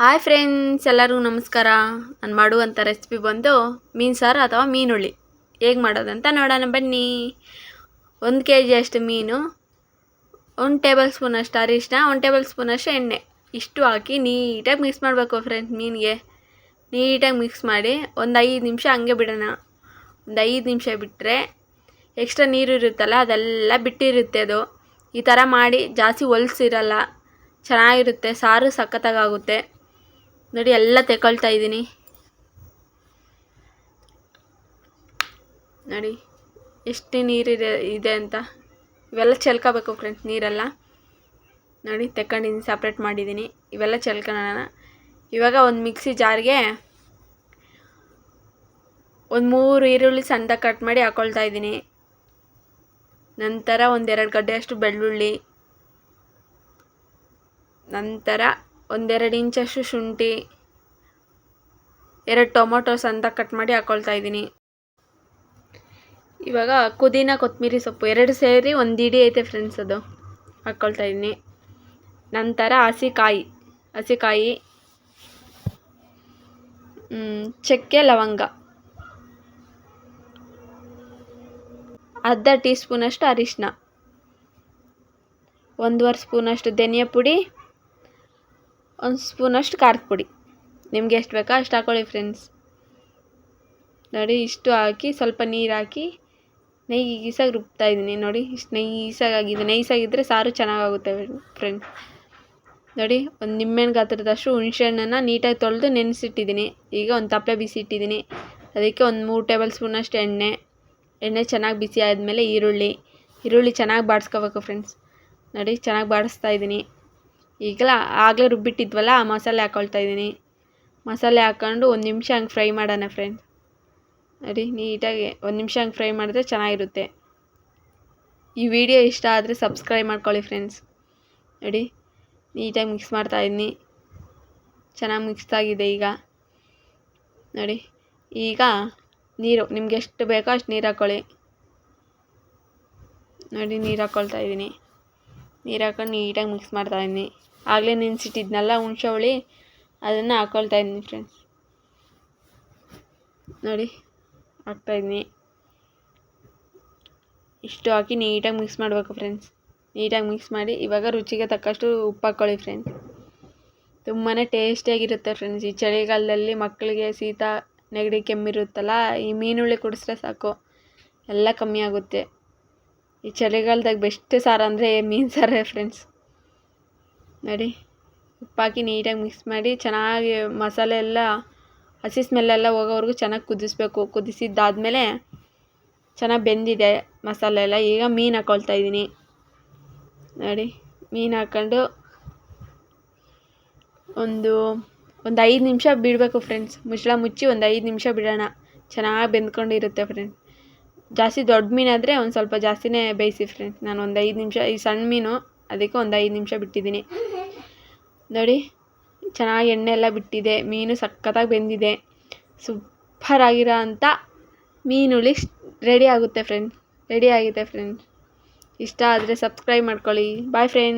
Hi friends, ಎಲ್ಲರಿಗೂ ನಮಸ್ಕಾರ. ನಾನು ಮಾಡುವಂಥ ರೆಸಿಪಿ ಬಂದು ಮೀನು ಸಾರು ಅಥವಾ ಮೀನುಳ್ಳಿ ಹೇಗೆ ಮಾಡೋದಂತ ನೋಡೋಣ ಬನ್ನಿ. ಒಂದು ಕೆ ಜಿಯಷ್ಟು ಮೀನು, ಒಂದು ಟೇಬಲ್ ಸ್ಪೂನಷ್ಟು ಅರಿಶಿನ ಒಂದು ಟೇಬಲ್ ಸ್ಪೂನಷ್ಟು ಎಣ್ಣೆ. ಇಷ್ಟು ಹಾಕಿ ನೀಟಾಗಿ ಮಿಕ್ಸ್ ಮಾಡಬೇಕು ಫ್ರೆಂಡ್ಸ್ ಮೀನಿಗೆ. ನೀಟಾಗಿ ಮಿಕ್ಸ್ ಮಾಡಿ ಒಂದು ಐದು ನಿಮಿಷ ಹಂಗೆ ಬಿಡೋಣ. ಒಂದು ಐದು ನಿಮಿಷ ಬಿಟ್ಟರೆ ಎಕ್ಸ್ಟ್ರಾ ನೀರು ಇರುತ್ತಲ್ಲ, ಅದೆಲ್ಲ ಬಿಟ್ಟಿರುತ್ತೆ ಅದು. ಈ ಥರ ಮಾಡಿ ಜಾಸ್ತಿ ಹೊಲ್ಸಿರಲ್ಲ ಚೆನ್ನಾಗಿರುತ್ತೆ, ಸಾರು ಸಖತ್ತಾಗುತ್ತೆ ನೋಡಿ, ಎಲ್ಲ ತೆಕೊಳ್ತಾ ಇದ್ದೀನಿ. ನೋಡಿ, ಎಷ್ಟು ನೀರಿದೆ ಇದೆ ಅಂತ. ಇವೆಲ್ಲ ಚೆಲ್ಕೋಬೇಕು ಫ್ರೆಂಡ್ಸ್ ನೀರೆಲ್ಲ. ನೋಡಿ, ತೆಕ್ಕೊಂಡಿದ್ದೀನಿ ಸಪ್ರೇಟ್ ಮಾಡಿದ್ದೀನಿ. ಇವೆಲ್ಲ ಚೆಲ್ಕೊಳ್ಳೋಣ ಇವಾಗ ಒಂದು ಮಿಕ್ಸಿ ಜಾರ್ಗೆ ಒಂದು ಮೂರು ಈರುಳ್ಳಿ ಸಣ್ಣದಾಗಿ ಕಟ್ ಮಾಡಿ ಹಾಕೊಳ್ತಾ ಇದ್ದೀನಿ. ನಂತರ ಒಂದೆರಡು ಗಡ್ಡೆಯಷ್ಟು ಬೆಳ್ಳುಳ್ಳಿ. ನಂತರ ಒಂದೆರಡು ಇಂಚಷ್ಟು ಶುಂಠಿ. ಎರಡು ಟೊಮೊಟೊ ಅಂತ ಕಟ್ ಮಾಡಿ ಹಾಕ್ಕೊಳ್ತಾ ಇದ್ದೀನಿ. ಇವಾಗ ಪುದೀನ ಕೊತ್ತಂಬರಿ ಸೊಪ್ಪು ಎರಡು ಸೇರಿ ಒಂದು ಇಡಿ ಐತೆ ಫ್ರೆಂಡ್ಸ್ ಅದು. ಹಾಕ್ಕೊಳ್ತಾ ಇದ್ದೀನಿ. ನಂತರ ಹಸಿಕಾಯಿ ಹಸಿಕಾಯಿ ಚಕ್ಕೆ ಲವಂಗ. ಅರ್ಧ ಟೀ ಸ್ಪೂನಷ್ಟು ಅರಿಶಿನ ಒಂದೂವರೆ ಸ್ಪೂನಷ್ಟು ಧನಿಯಾ ಪುಡಿ, ಒಂದು ಸ್ಪೂನಷ್ಟು ಖಾರದ ಪುಡಿ. ನಿಮಗೆ ಎಷ್ಟು ಬೇಕೋ ಅಷ್ಟು ಹಾಕೊಳ್ಳಿ ಫ್ರೆಂಡ್ಸ್ ನೋಡಿ, ಇಷ್ಟು ಹಾಕಿ, ಸ್ವಲ್ಪ ನೀರು ಹಾಕಿ ನೈಸಾಗಿ ರುಬ್ತಾ ಇದ್ದೀನಿ. ನೋಡಿ, ಇಷ್ಟು ನೈಸಾಗಿ ಆಗಿದೆ. ನೈಸಾಗಿದ್ದರೆ ಸಾರು ಚೆನ್ನಾಗಾಗುತ್ತೆ ಫ್ರೆಂಡ್ಸ್ ನೋಡಿ, ಒಂದು ನಿಂಬೆಹಣ್ಣು ಗಾತ್ರದಷ್ಟು ಹುಣಸೆಹಣ್ಣನ್ನು ನೀಟಾಗಿ ತೊಳೆದು ನೆನೆಸಿಟ್ಟಿದ್ದೀನಿ. ಈಗ ಒಂದು ತಪ್ಪಲೆ ಬಿಸಿ ಇಟ್ಟಿದ್ದೀನಿ ಅದಕ್ಕೆ ಒಂದು ಮೂರು ಟೇಬಲ್ ಸ್ಪೂನಷ್ಟು ಎಣ್ಣೆ. ಎಣ್ಣೆ ಚೆನ್ನಾಗಿ ಬಿಸಿ ಆದಮೇಲೆ ಈರುಳ್ಳಿ. ಈರುಳ್ಳಿ ಚೆನ್ನಾಗಿ ಬಾಡಿಸ್ಕೋಬೇಕು ಫ್ರೆಂಡ್ಸ್ ನೋಡಿ, ಚೆನ್ನಾಗಿ ಬಾಡಿಸ್ತಾ ಇದ್ದೀನಿ. ಈಗಲ ಆಗಲೇ ರುಬ್ಬಿಟ್ಟಿದ್ವಲ್ಲ, ಆ ಮಸಾಲೆ ಹಾಕ್ಕೊಳ್ತಾ ಇದ್ದೀನಿ. ಮಸಾಲೆ ಹಾಕ್ಕೊಂಡು ಒಂದು ನಿಮಿಷ ಹಂಗೆ ಫ್ರೈ ಮಾಡೋಣ ಫ್ರೆಂಡ್ಸ್ ನೋಡಿ, ನೀಟಾಗಿ ಒಂದು ನಿಮಿಷ ಹಂಗೆ ಫ್ರೈ ಮಾಡಿದ್ರೆ ಚೆನ್ನಾಗಿರುತ್ತೆ. ಈ ವಿಡಿಯೋ ಇಷ್ಟ ಆದರೆ ಸಬ್ಸ್ಕ್ರೈಬ್ ಮಾಡ್ಕೊಳ್ಳಿ ಫ್ರೆಂಡ್ಸ್ ನೋಡಿ, ನೀಟಾಗಿ ಮಿಕ್ಸ್ ಮಾಡ್ತಾಯಿದ್ದೀನಿ ಚೆನ್ನಾಗಿ ಮಿಕ್ಸ್ ಆಗಿದೆ ಈಗ. ನೋಡಿ, ಈಗ ನೀರು, ನಿಮ್ಗೆ ಎಷ್ಟು ಬೇಕೋ ಅಷ್ಟು ನೀರು ಹಾಕ್ಕೊಳ್ಳಿ ನೋಡಿ, ನೀರು ಹಾಕ್ಕೊಳ್ತಾ ಇದ್ದೀನಿ. ನೀರು ಹಾಕೊಂಡು ನೀಟಾಗಿ ಮಿಕ್ಸ್ ಮಾಡ್ತಾಯಿದ್ದೀನಿ ಆಗಲೇ ನೆನೆಸಿಟ್ಟಿದ್ನಲ್ಲ ಹುಣ್ಸೆ ಹುಳಿ ಅದನ್ನು ಹಾಕ್ಕೊಳ್ತಾ ಇದ್ದೀನಿ ಫ್ರೆಂಡ್ಸ್ ನೋಡಿ ಹಾಕ್ತಾಯಿದ್ದೀನಿ ಇಷ್ಟು ಹಾಕಿ ನೀಟಾಗಿ ಮಿಕ್ಸ್ ಮಾಡಬೇಕು ಫ್ರೆಂಡ್ಸ್ ನೀಟಾಗಿ ಮಿಕ್ಸ್ ಮಾಡಿ, ಇವಾಗ ರುಚಿಗೆ ತಕ್ಕಷ್ಟು ಉಪ್ಪು ಹಾಕ್ಕೊಳ್ಳಿ ಫ್ರೆಂಡ್ಸ್ ತುಂಬಾ ಟೇಸ್ಟಿಯಾಗಿರುತ್ತೆ ಫ್ರೆಂಡ್ಸ್ ಈ ಚಳಿಗಾಲದಲ್ಲಿ ಮಕ್ಕಳಿಗೆ ಶೀತ, ನೆಗಡಿ ಕೆಮ್ಮಿರುತ್ತಲ್ಲ ಈ ಮೀನುಳ್ಳಿ ಕುಡಿಸ್ರೆ ಸಾಕು. ಎಲ್ಲ ಕಮ್ಮಿ ಆಗುತ್ತೆ. ಈ ಚಳಿಗಾಲದಾಗ ಬೆಸ್ಟ್ ಸಾರು ಅಂದರೆ ಮೀನು ಸಾರೇ ಫ್ರೆಂಡ್ಸ್ ನೋಡಿ. ಉಪ್ಪಾಕಿ ನೀಟಾಗಿ ಮಿಕ್ಸ್ ಮಾಡಿ ಚೆನ್ನಾಗಿ ಮಸಾಲೆ ಎಲ್ಲ, ಹಸಿ ಸ್ಮೆಲ್ಲೆಲ್ಲ ಹೋಗೋವರೆಗೂ ಚೆನ್ನಾಗಿ ಕುದಿಸ್ಬೇಕು. ಕುದಿಸಿದ್ದಾದಮೇಲೆ ಚೆನ್ನಾಗಿ ಬೆಂದಿದೆ ಮಸಾಲೆ ಎಲ್ಲ. ಈಗ ಮೀನು ಹಾಕ್ಕೊಳ್ತಾ ಇದ್ದೀನಿ. ನೋಡಿ, ಮೀನು ಹಾಕ್ಕೊಂಡು ಒಂದು ಒಂದು ಐದು ನಿಮಿಷ ಬಿಡಬೇಕು ಫ್ರೆಂಡ್ಸ್ ಮುಚ್ಚಳ ಮುಚ್ಚಿ ಒಂದು ಐದು ನಿಮಿಷ ಬಿಡೋಣ. ಚೆನ್ನಾಗಿ ಬೆಂದ್ಕೊಂಡಿರುತ್ತೆ ಫ್ರೆಂಡ್ಸ್ ಜಾಸ್ತಿ ದೊಡ್ಡ ಮೀನಾದರೆ ಒಂದು ಸ್ವಲ್ಪ ಜಾಸ್ತಿನೇ ಬೇಯಿಸಿ ಫ್ರೆಂಡ್ಸ್ ನಾನು ಒಂದು ಐದು ನಿಮಿಷ, ಈ ಸಣ್ಣ ಮೀನು, ಅದಕ್ಕೆ ಒಂದು ಐದು ನಿಮಿಷ ಬಿಟ್ಟಿದ್ದೀನಿ. ನೋಡಿ, ಚೆನ್ನಾಗಿ ಎಣ್ಣೆ ಎಲ್ಲ ಬಿಟ್ಟಿದೆ, ಮೀನು ಸಖತ್ತಾಗಿ ಬೆಂದಿದೆ. ಸೂಪರ್ ಆಗಿರೋ ಅಂಥ ಮೀನುಳಿ ರೆಡಿ ಆಗುತ್ತೆ ಫ್ರೆಂಡ್ಸ್ ರೆಡಿ ಆಗಿದೆ ಫ್ರೆಂಡ್ಸ್ ಇಷ್ಟ ಆದರೆ ಸಬ್ಸ್ಕ್ರೈಬ್ ಮಾಡ್ಕೊಳ್ಳಿ. Boy friend